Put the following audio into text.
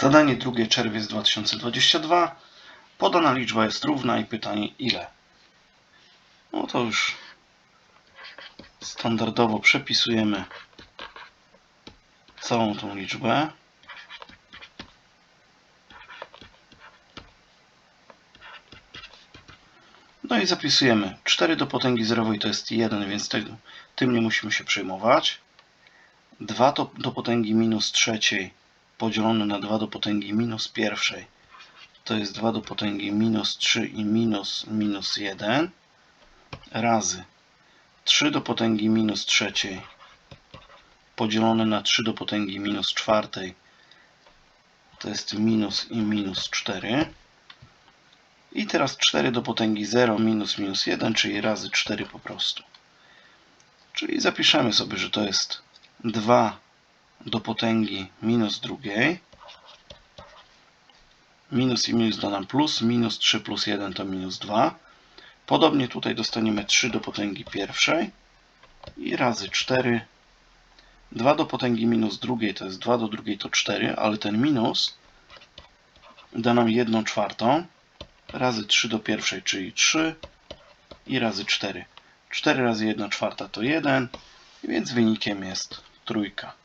Zadanie drugie, czerwiec 2022. Podana liczba jest równa i pytanie ile? No to już standardowo przepisujemy całą tą liczbę. No i zapisujemy 4 do potęgi zerowej to jest 1, więc tym nie musimy się przejmować. 2 to, do potęgi minus trzeciej podzielone na 2 do potęgi minus pierwszej. To jest 2 do potęgi minus 3 i minus minus 1 razy 3 do potęgi minus trzeciej podzielone na 3 do potęgi minus czwartej. To jest minus i minus 4 i teraz 4 do potęgi 0 minus minus 1 czyli razy 4 po prostu. Czyli zapiszemy sobie, że to jest 2 do potęgi minus drugiej. Minus i minus da nam plus. Minus 3 plus 1 to minus 2. Podobnie tutaj dostaniemy 3 do potęgi pierwszej. I razy 4. 2 do potęgi minus drugiej to jest 2 do drugiej to 4, ale ten minus da nam 1 czwartą. Razy 3 do pierwszej, czyli 3. I razy 4. 4 razy 1 czwarta to 1. Więc wynikiem jest trójka.